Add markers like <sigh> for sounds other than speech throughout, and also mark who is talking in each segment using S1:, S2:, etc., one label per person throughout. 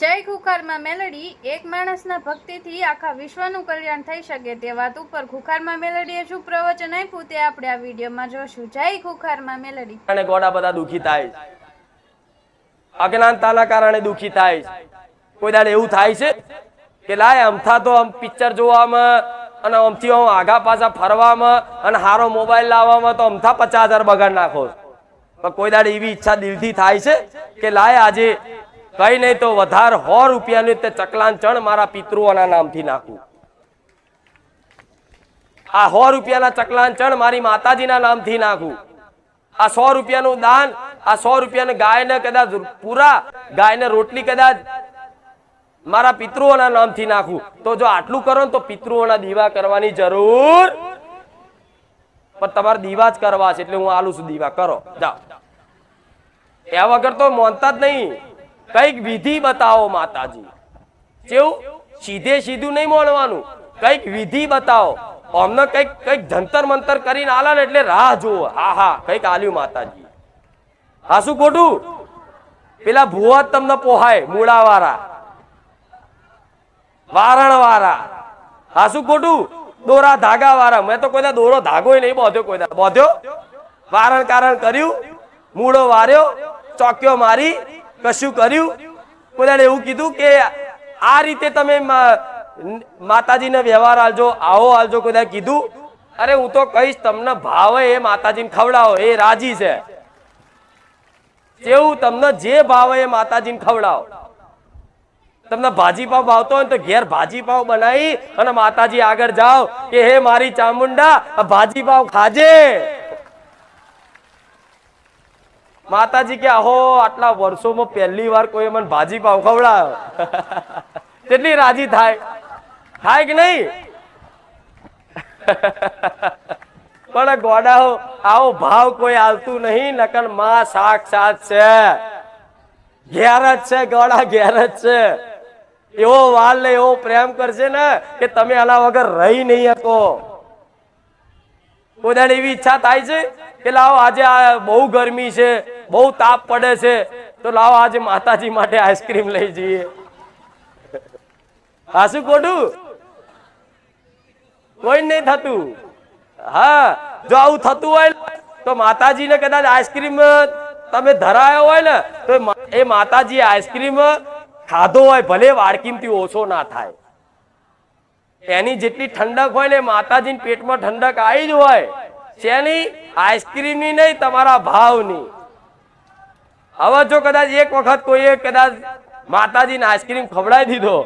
S1: જય ખુખારમાં મેલડી, એક માણસના ભક્તિથી આખા વિશ્વનું કલ્યાણ થઈ શકે તે વાત ઉપર ખુખારમાં મેલડીએ શું પ્રવચન આપ્યું તે આપણે આ વિડીયોમાં જોશું. જય ખુખારમાં મેલડી.
S2: અને ગોડા બધા દુખી થાય અજ્ઞાનતાના કારણે દુખી થાય કોઈ દાડે એવું થાય છે કે લાય અમથા તો આમ પિક્ચર જોવામાં અને આમથી આમ આગા પાછા ફરવામાં અને હારો મોબાઈલ લાવવામાં તો અમથા પચાસ હજાર બગાડ નાખો પણ કોઈ દાડે એવી ઈચ્છા દિલથી થાય છે કે લાય, આજે કઈ નહીં તો વધારે સો રૂપિયાનું તે ચકલાંચણ મારા પિતૃઓના નામથી નાખું. આ સો રૂપિયાના ચકલાંચણ મારી માતાજીના નામથી નાખું. આ સો રૂપિયાનું દાન, આ સો રૂપિયાને ગાયને કદાચ પૂરા, ગાયને રોટલી કદાચ મારા પિતૃઓના નામથી નાખું. તો જો આટલું કરો ને તો પિતૃઓના દીવા કરવાની જરૂર પણ તમારે દીવા જ કરવા છે એટલે હું આલુ છું દીવા. કરો, જાઓ. એ વગર તો માનતા જ નહીં. કંઈક વિધિ બતાવો માતાજી. કેવું સીધે સીધું નહીં માનવાનું કંઈક વિધિ બતાવો. અમને કંઈક કંઈક જંતર મંતર કરીને આલા ને એટલે રાહ જુઓ. હા હા, કંઈક આલ્યું માતાજી. હા, શું ખોટું? પેલા ભૂવા તમને પોહાય મૂળા વાળા વારણ વાળા હા, શું ખોટું? દોરા ધાગા વાળા મેં તો કોઈ દોરો ધાગો નહીં બોધ્યો કોઈ દા બોધ્યો? વારણ કારણ કર્યું, મૂળો વાર્યો, ચોક્યો મારી કશું કર્યું? કોઈ એવું કીધું કે આ રીતે તમે માતાજીને વ્યવહાર આલજો, આવો આલજો કોઈ કીધું? અરે હું તો કહીશ, તમને ભાવે એ માતાજીને ખવડાવો, એ રાજી છે. જેવું તમને જે ભાવે એ માતાજીને ખવડાવો. તમને ભાજી પાવ ભાવતો હોય ને તો ઘેર ભાજી પાવ બનાવી અને માતાજી આગળ જાઓ કે, હે મારી ચામુંડા ભાજીપાવ ભાજી પાવ ખાજે. માતાજી કે, આહો, આટલા વર્ષોમાં પહેલી વાર કોઈ મને ભાજી પાવ ખવડાયો. <laughs> કેટલી રાજી થાય. થાય કે નહીં? <laughs> પણ ગોડાઓ, આવો ભાવ કોઈ આવતું નહીં, નકરમાં સાક્ષાત છે. ઘેર જ છે, ગોડા ઘેર જ છે. એવો વાલ ને એવો પ્રેમ કરશે ને કે તમે આના વગર રહી નહીં શકો. દાડે એવી ઈચ્છા થાય છે કે લાવો, આજે આ બહુ ગરમી છે. બહુ તાપ પડે છે. તો લાવો આજે માતાજી માટે આઈસ્ક્રીમ લઈ જઈએ. હા, શું ખોટું કોઈ નહીં થતું. હા, જો આવું થતું હોય તો માતાજીને કદાચ આઈસ્ક્રીમ તમે ધરાયો હોય ને, તો એ માતાજી આઈસ્ક્રીમ ખાધો હોય, ભલે વાડકીમથી ઓછો ના થાય. એની જેટલી ઠંડક હોય ને માતાજીના પેટમાં ઠંડક આવી જ હોય, શેની? આઈસ્ક્રીમની નહીં, તમારા ભાવની. હવે જો કદાચ એક વખત કોઈએ કદાચ માતાજીને આઈસ્ક્રીમ ખવડાવી દીધો,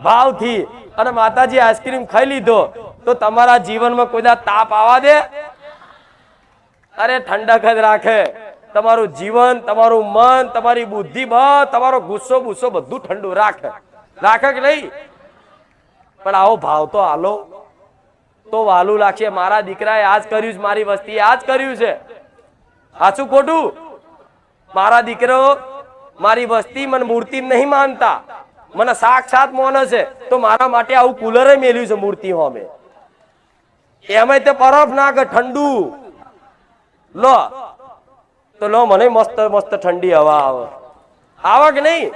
S2: ભાવથી, અને માતાજી આઈસ્ક્રીમ ખાઈ લીધો, તો તમારા જીવનમાં કોઈ તાપ આવા દે? અરે, ઠંડક જ રાખે. તમારું જીવન, તમારું મન, તમારી બુદ્ધિ તમારો ગુસ્સો ગુસ્સો બધું ઠંડુ રાખે. રાખે કે નહીં? પણ આવો ભાવ તો હાલો તો વાલું લાગશે, મારા દીકરાએ આજ કર્યું છે, મારી વસ્તીએ આજ કર્યું છે. સાચું ખોટું? મારા દીકરો મારી વસ્તી મને મૂર્તિ નહીં માનતા. મને સાક્ષાત મોને છે. તો મારા માટે આવું કુલરે મેલ્યું છે મૂર્તિ હોમે. એમાં તે બરફ કે ઠંડુ. લો. તો લો, મને મસ્ત મસ્ત ઠંડી હવા આવે. આવે કે નહીં?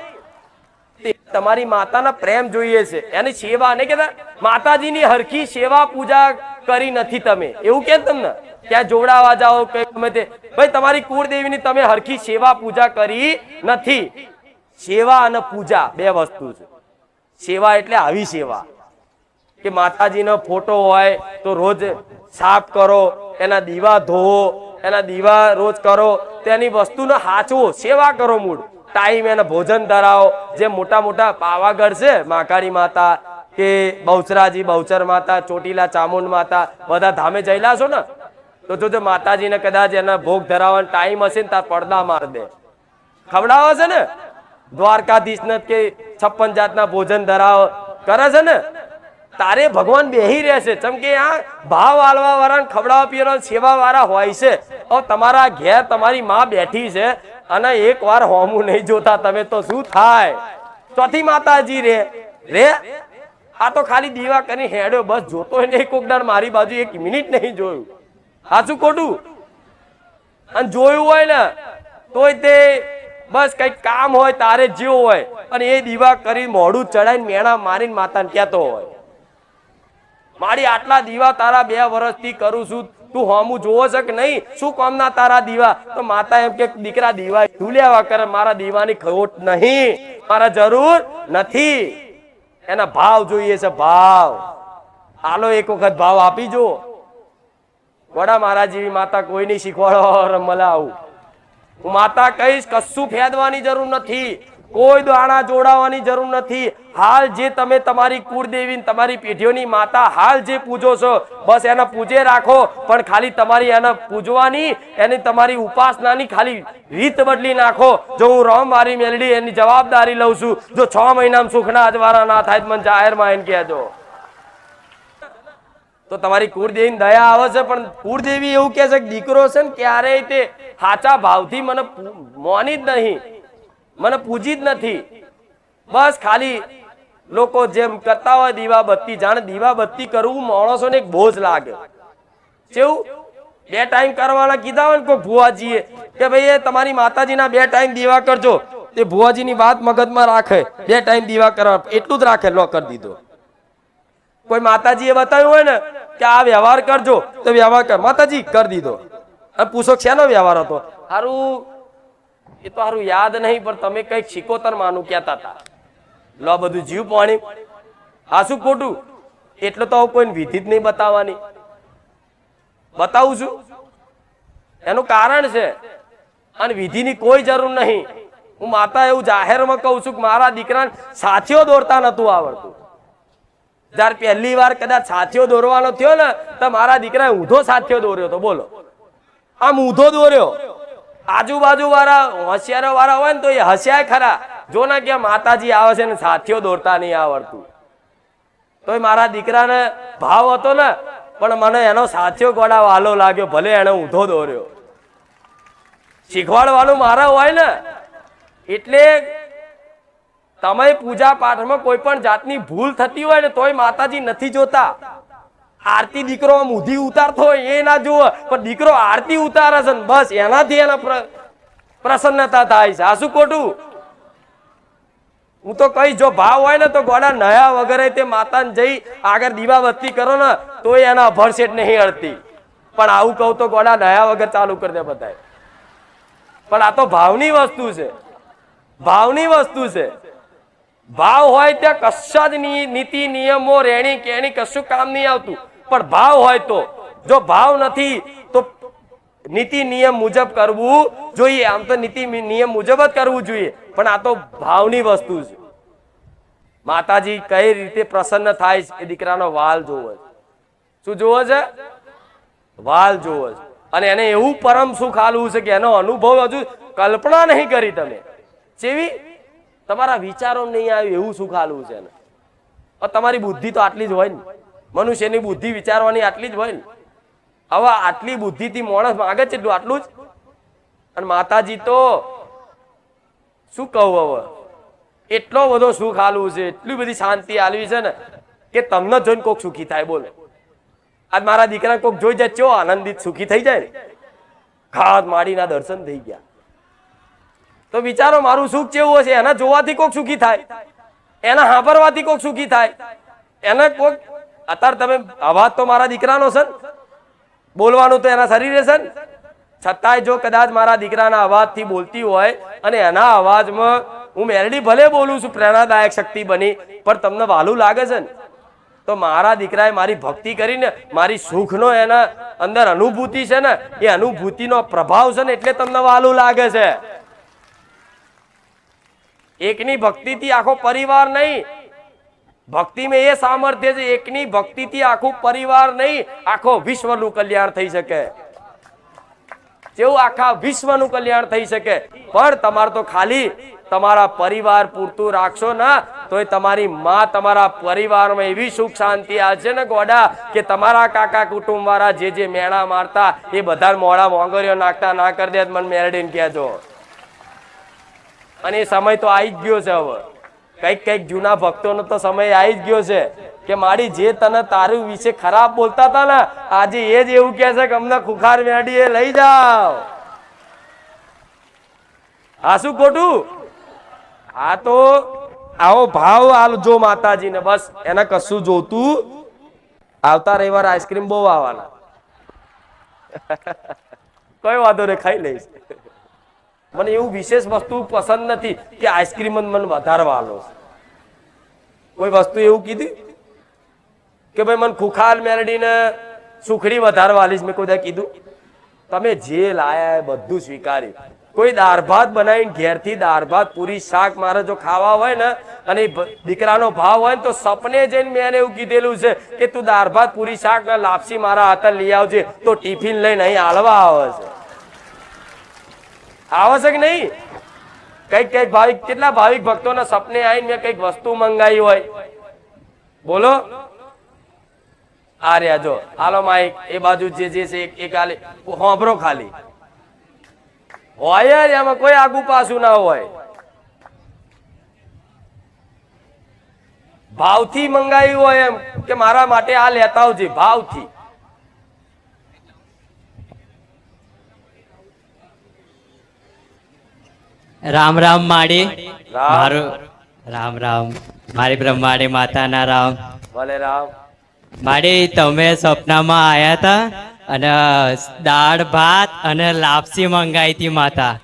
S2: તમારી માતાના પ્રેમ જોઈએ છે. એની સેવા નહીં કેતા માતાજીની હરખી સેવા પૂજા કરી નથી તમે. એવું કે તમને? ત્યાં જોડાવા જાઓ, કે ગમે તે. ભાઈ, તમારી કુળદેવીની તમે હરખી સેવા પૂજા કરી નથી. સેવા અને પૂજા બે વસ્તુ છે. સેવા એટલે આવી સેવા. કે માતાજીનો ફોટો હોય તો રોજ સાફ કરો, એના દીવા ધોવો, એના દીવા રોજ કરો. તેની વસ્તુને હાચવો સેવા કરો મૂળ. ટાઈમ એને ભોજન ધરાવો. જે મોટા મોટા પાવાગઢ છે માકાળી માતા કે બહુચરાજી, બહુચર માતા, ચોટીલા, ચામુંડ માતા, બધા ધામે જયેલા છો ને? તો જોજો માતાજીને કદાચ એના ભોગ ધરાવવાનો ટાઈમ હશે ને તાર પડદા માર દે. ખવડાવે છે ને? દ્વારકાધીશ ને કે છપ્પન જાતના ભોજન ધરાવ કરે છે ને? તારે ભગવાન બેહી રહેશે. ચમ કે આ ભાવ આલવા વાળા ખવડાવવા પીવાના સેવા વાળા હોય છે. હવે તમારા ઘેર તમારી માં બેઠી છે અને એક વાર હોમું નહીં જોતા, તમે તો શું થાય? ચોથી માતાજી રે. રે? આ તો ખાલી દીવા કરી હેડ્યો, બસ જોતો નહીં એક દાડ મારી બાજુ એક મિનિટ નહીં જોયું. સાચું ખોટું? અને જોયું હોય ને, તોય તે બસ કંઈક કામ હોય, તારે જેવું હોય, અને એ દીવા કરી મોઢું ચડાઈને મેણા મારીને માતાને કહેતો હોય. મારી આટલા દીવા તારા બે વર્ષથી કરું છું, તું હોમું જોવો છે કે નહીં? શું કામના તારા દીવા? તો માતા એમ કે, દીકરા, દીવા ઝૂલ્યા કરે, મારા દીવાની ખોટ નહીં, મારા જરૂર નથી. એના ભાવ જોઈએ છે, ભાવ. હાલો, એક વખત ભાવ આપી જો વડા મારા જેવી માતા કોઈ નહીં શીખવાડો મને આવું. હું માતા કહીશ, કશું ફેદવાની જરૂર નથી. કોઈ દાણા જોડાવાની જરૂર નથી. હાલ જે તમે તમારી કુળદેવી તમારી પેઢીઓની માતા હાલ જે પૂજો છો, બસ એને પૂજે રાખો, પણ ખાલી તમારી એને પૂજવાની, એની તમારી ઉપાસનાની ખાલી રીત બદલી નાખો. જો હું રોમ મારી મેલડી એની જવાબદારી લઉં છું, જો છ મહિનામાં સુખના અજવારા ના થાય મને જાહેરમાં એને કહેજો. તો તમારી કુળદેવી દયા આવે છે, પણ કુળદેવી એવું કહે છે કે દીકરો છે ને ક્યારેય તે સાચા ભાવથી મને મોની જ નહીં. મને પૂજી જ નથી. બસ ખાલી લોકો જેમ કરતા હોય દીવા બત્તી, જાણે દીવા બત્તી કરવું માણસોને એક બોજ લાગે. કેવું બે ટાઈમ કરવાના કીધા હોય ને કોઈ ભુવાજીએ કે ભાઈ એ તમારી માતાજીના બે ટાઈમ દીવા કરજો. તે ભુવાજીની વાત મગજમાં રાખે. બે ટાઈમ દીવા કરવા એટલું જ રાખે, લો કરી દીધો. કોઈ માતાજીએ બતાવ્યું હોય ને કે આ વ્યવહાર કરજો, તો વ્યવહાર કર. માતાજી, કરી દીધો. અને પૂછો શેનો વ્યવહાર હતો? હારું એ તો સારું યાદ નહીં, પણ તમે કંઈક શિકોતર માનું કહેતા હતા. લો બધું જીવ પાણી. આ શું ખોટું? એટલે તો કોઈને વિધિ જ નહીં બતાવવાની. બતાવું છું. એનું કારણ છે, અને વિધિની કોઈ જરૂર નહીં. હું માતા એવું જાહેરમાં કહું છું કે મારા દીકરાને સાથીઓ દોરતા નતું આવડતું. જ્યારે પહેલી વાર કદાચ સાથીઓ દોરવાનો થયો ને, તો મારા દીકરાએ ઊંધો સાથીઓ દોર્યો તો બોલો. આમ ઊંધો દોર્યો. આજુબાજુ વાળા હોશિયારો વાળા હોય ને તો એ હસ્યા ખરા. જો ને કે માતાજી આવે છે ને સાથીઓ દોરતા નહીં આવડતું. તોય મારા દીકરાને ભાવ હતો ને, પણ મને એનો સાથીઓ ગોળા વાલો લાગ્યો, ભલે એને ઊંધો દોર્યો. શીખવાડવાનું મારા હોય ને, એટલે તમે પૂજા પાઠમાં કોઈ પણ જાતની ભૂલ થતી હોય ને તોય માતાજી નથી જોતા. આરતી દીકરો આમ ઊંધી ઉતારતો હોય એ ના જુઓ, પણ દીકરો આરતી ઉતારે છે બસ એનાથી એના પ્રસન્નતા થાય છે. આ શું ખોટું? હું તો કઈ જો ભાવ હોય ને તો ગોડા નયા વગેરે તે માતાને જઈ આગળ દીવાબત્તી કરો ને, તોય એના ભરસેટ નહીં અડતી પણ આવું કહું તો ગોડા નયા વગર ચાલુ કરી દે બધાય. પણ આ તો ભાવની વસ્તુ છે. ભાવની વસ્તુ છે. ભાવ હોય ત્યાં કશા જ નીતિ, નિયમો, રેણી કેણી કશું કામ નહીં આવતું. પણ ભાવ હોય તો. જો ભાવ નથી, તો નીતિ, નિયમ મુજબ કરવું જોઈએ. આમ તો નીતિ નિયમ મુજબ જ કરવું જોઈએ. પણ આ તો ભાવની વસ્તુ છે. માતાજી કઈ રીતે પ્રસન્ન થાય છે એ દીકરાનો વાલ જોવો છે. શું જોવો છે? વાલ જોવો છે. અને એને એવું પરમ સુખ આલવું છે કે એનો અનુભવ હજુ કલ્પના નહીં કરી તમે. જેવી તમારા વિચારો નહીં આવ્યું એવું સુખ આલવું છે એને. તમારી બુદ્ધિ તો આટલી જ હોય ને. મનુષ્યની બુદ્ધિ વિચારવાની આટલી જ હોય ને. હવે આટલી બુદ્ધિથી માણસ માગે છે એટલું, આટલું જ? અને માતાજી તો શું કહું હવે? એટલો બધો સુખ આલવું છે, એટલી બધી શાંતિ આલવી છે ને કે તમને જોઈને કોક સુખી થાય, બોલે. આજ મારા દીકરા કોક જોઈ જાય, ચો આનંદિત સુખી થઈ જાય ને. ખાત માડીના દર્શન થઈ ગયા. તો વિચારો, મારું સુખ કેવું હશે. એના જોવાથી કોક સુખી થાય. એના સાંભળવાથી કોક સુખી થાય. એને કોક અત્યારે તમે અવાજ તો મારા દીકરાનો છે બોલવાનું તો એના શરીરે છે છતાંય જો કદાચ મારા દીકરાના અવાજથી બોલતી હોય અને એના અવાજમાં હું મેલડી ભલે બોલું છું, પ્રેરણાદાયક શક્તિ બની, પણ તમને વાલું લાગે છે ને. તો મારા દીકરાએ મારી ભક્તિ કરીને મારી સુખનો એના અંદર અનુભૂતિ છે ને, એ અનુભૂતિનો પ્રભાવ છે ને એટલે તમને વાલું લાગે છે. એકની ભક્તિથી આખો પરિવાર નહીં. ભક્તિ મેં એ સામર્થ્ય છે, એકની ભક્તિથી આખું પરિવાર નહીં. આખો વિશ્વનું કલ્યાણ થઈ શકે. જેવું આખા વિશ્વનું કલ્યાણ થઈ શકે. પણ તમારે તો ખાલી તમારા પરિવાર પૂરતું રાખશો ના, તોય તમારી માં તમારા પરિવારમાં એવી સુખ શાંતિ આવશે ને ગોડા, કે તમારા કાકા કુટુંબ વાળા જે જે મેળા મારતા, એ બધા મોડા મોંગરીઓ નાખતા, ના કરી દે તો મને મેરડીને કહેજો. અને એ સમય તો આવી જ ગયો છે હવે. કંઈક કંઈક જૂના ભક્તોનો તો સમય આવી જ ગયો છે કે મારી જે તને તારું વિશે ખરાબ બોલતા હતા ને, આજે એ જ એવું કહે છે કે અમને ખુખાર વેડી એ લઈ જાઓ. આ શું ખોટું? આ તો આવો ભાવ આલજો માતાજીને, બસ એને કશું જોતું આવતા રવિવાર આઈસ્ક્રીમ બહુ આવવાના. <laughs> કઈ વાંધો નહીં, ખાઈ લઈશ. મને એવું વિશેષ વસ્તુ પસંદ નથી કે આઈસ્ક્રીમ મને વધારે વાલો કોઈ વસ્તુ એવું કીધી? કે ભાઈ, મને ખુખાલ મેરડીને સુખડી વધારે વાલીશ મેં કોઈ કીધું? તમે જે લાયા બધું સ્વીકારી. કોઈ દાળ ભાત બનાવીને ઘેરથી દાળ ભાત પૂરી શાક મારે જો ખાવા હોય ને, અને દીકરાનો ભાવ હોય ને, તો સપને જઈને મેં એવું કીધેલું છે કે, તું દાળ ભાત પૂરી શાક ને લાપસી મારા હાથે લઈ આવજે, તો ટિફિન લઈને અહીં હાલવા આવે છે. આવે છે કે નહીં? કંઈક કંઈક ભાવિક કેટલા ભાવિક ભક્તોના સપને આવીને મેં કંઈક વસ્તુ મંગાવી હોય. બોલો. આ રહ્યા જો. હાલો માઈક. એ બાજુ જે જે છે એ ખાલી હોંભરો ખાલી. હોય એમાં કોઈ આગુ પાછું ના હોય. ભાવથી મંગાવી હોય એમ કે મારા માટે આ લેતા આવજે, ભાવથી.
S3: રામ રામ માડી. મારું રામ રામ. મારી બ્રહ્માડી માતાના રામ.
S2: ભલે રામ.
S3: માડી તમે સપનામાં આયા હતા અને દાળ ભાત અને લાપસી મંગાઈ હતી માતા.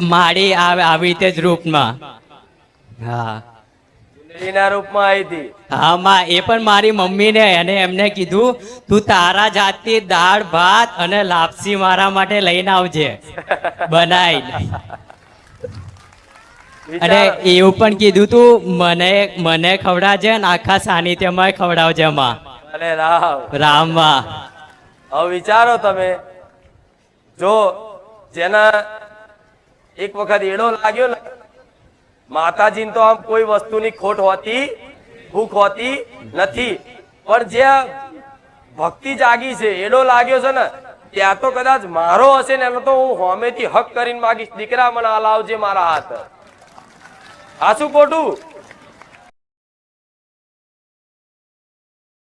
S3: માડી આવી રીતે જ રૂપમાં. હા.
S2: એના રૂપમાં આવી હતી.
S3: હા માં એ પણ મારી મમ્મીને અને એમને કીધું તું તારા જાતથી દાળ ભાત અને લાપસી મારા માટે લઈને આવજે. <laughs> બનાઈ અને એવું પણ કીધું તું મને મને ખવડાવજે આખા સાનિધ્યમાં ખવડાવજે માં.
S2: ભલે
S3: રામમાં.
S2: હવે વિચારો તમે જો જેના એક વખત એડો લાગ્યો ને માતાજીને તો આમ કોઈ વસ્તુની ખોટ હોતી, ભૂખ હોતી નથી. પણ જે ભક્તિ જાગી છે એડો લાગ્યો છે ને, ત્યાં તો કદાચ મારો હશે ને, એનો તો હું હોમેથી હક કરીને માગીશ. દીકરા મને હલાવજે મારા હાથ. આ શું ખોટું?